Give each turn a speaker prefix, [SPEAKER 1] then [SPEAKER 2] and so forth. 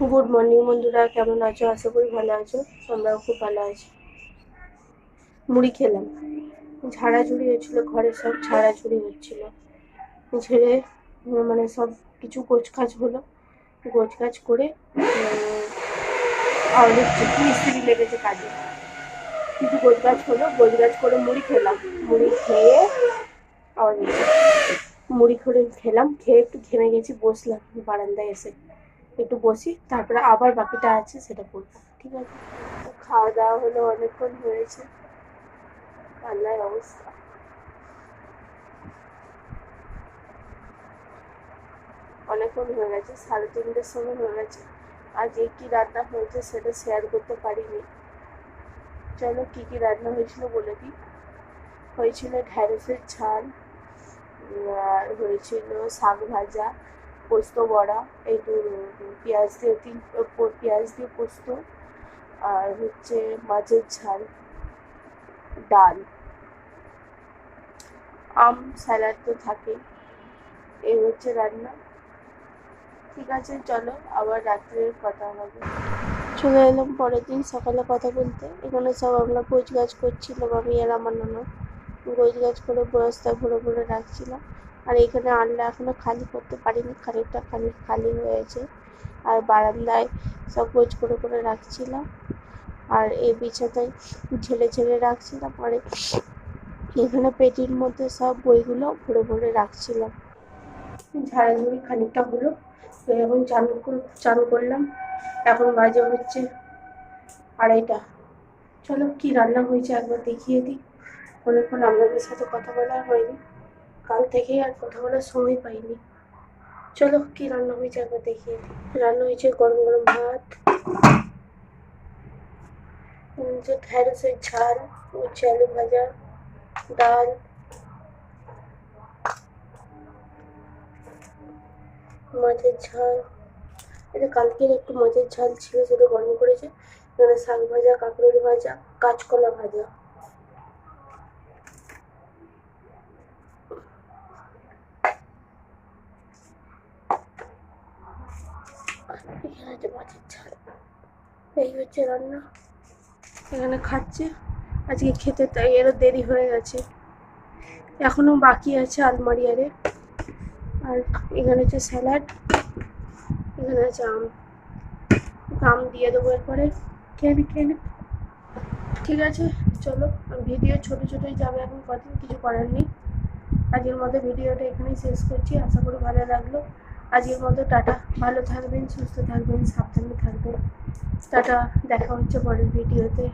[SPEAKER 1] Good morning বন্ধুরা। কেমন আছো? আশা করি ভালো আছো। আমরাও খুব ভালো আছি। মুড়ি খেলাম। ঝাড়াঝুড়ি হচ্ছিল ঘরে সব ঝাড়াঝুড়ি হচ্ছিল। ঝেড়ে মানে সব কিছু গোছকাজ হলো। গোছকাজ করে মিস্ত্রি লেগেছে কাজে। কিছু গোছগাছ হলো, গোছগাছ করে মুড়ি খেলাম। মুড়ি খেয়ে, আবার মুড়ি করে খেলাম। খেয়ে একটু ঘেমে গেছি, বসলাম বারান্দায় এসে। একটু বসি, তারপরে আবার বাকিটা আছে সেটা করব। ঠিক আছে? খাওয়া দাওয়া হলো অনেকক্ষণ হয়েছে। রান্নার অবস্থা। অনেকক্ষণ হয়ে গেছে, সাড়ে তিনটের সময় হয়ে গেছে। আজকে কি রান্না হয়েছে সেটা শেয়ার করতে পারিনি। চলো কি কি রান্না হয়েছিল বলে দিই। হয়েছিল ঢ্যাঁড়সের ঝাল আর হয়েছিল শাক ভাজা পোস্ত বড়া একটু পেঁয়াজ দিয়ে, তিন পেঁয়াজ দিয়ে পোস্ত, আর হচ্ছে মাছের ঝাল, ডাল। আম, স্যালাড তো থাকে, এই হচ্ছে রান্না। ঠিক আছে, চলো আবার রাত্রের কথা হবে। চলে এলাম পরের দিন সকালে কথা বলতে। এখানে সব আমরা গোছ গাছ করছিলাম, আমি আর আমার নানা। গোছ গাছ করে বস্তা ভরে ভরে রাখছিলাম। আর এখানে আনলা এখনও খালি করতে পারিনি, খানিকটা খালি খালি হয়েছে। আর বারান্দায় সব গোছ করে করে রাখছিলাম। আর এই বিছানায় ঝেলে ঝেলে রাখছিলাম। আর এখানে পেটির মধ্যে সব বইগুলো ভরে ভরে রাখছিলাম। ঝাড়াঝুড়ি খানিকটা হলো, তো এখন চান চান করলাম। এখন বাজে হচ্ছে আড়াইটা। চলো কি রান্না হয়েছে একবার দেখিয়ে দিই। অনেকক্ষণ আপনাদের সাথে কথা বলা হয়নি। কাল থেকেই আর কথা বলার সময় পাইনি। চলো, কি রান্না হয়েছে একবার দেখিয়ে দিই। রান্না হয়েছে গরম গরম ভাত যে ঢ্যাঁড়সের ঝাল, উচ্ছে আলু ভাজা, ডাল, মাছের ঝাল। এটা কালকের একটু মাছের ঝাল ছিল, সেটা গরম করেছে। এখানে শাক ভাজা, কাঁকরোল ভাজা, কাঁচকলা ভাজা। ঝাল এই হচ্ছে রান্না। এখানে খাচ্ছে। আজকে খেতে তাই এরও দেরি হয়ে গেছে। এখনও বাকি আছে আলমারি আরে এখানে হচ্ছে স্যালাড, এখানে আছে আম। আম দিয়ে দেবো এরপরে। খেয়ে নে, খেয়ে ঠিক আছে, চলো। ভিডিও ছোটো ছোটোই যাবে এখন, কদিন কিছু করার নেই। আজকের মতো ভিডিওটা এখানেই শেষ করছি। আশা করি ভালো লাগল। আজকের মতো টাটা। ভালো থাকবেন সুস্থ থাকবেন সাবধানে থাকবেন। টাটা দেখা হচ্ছে পরের ভিডিওতে।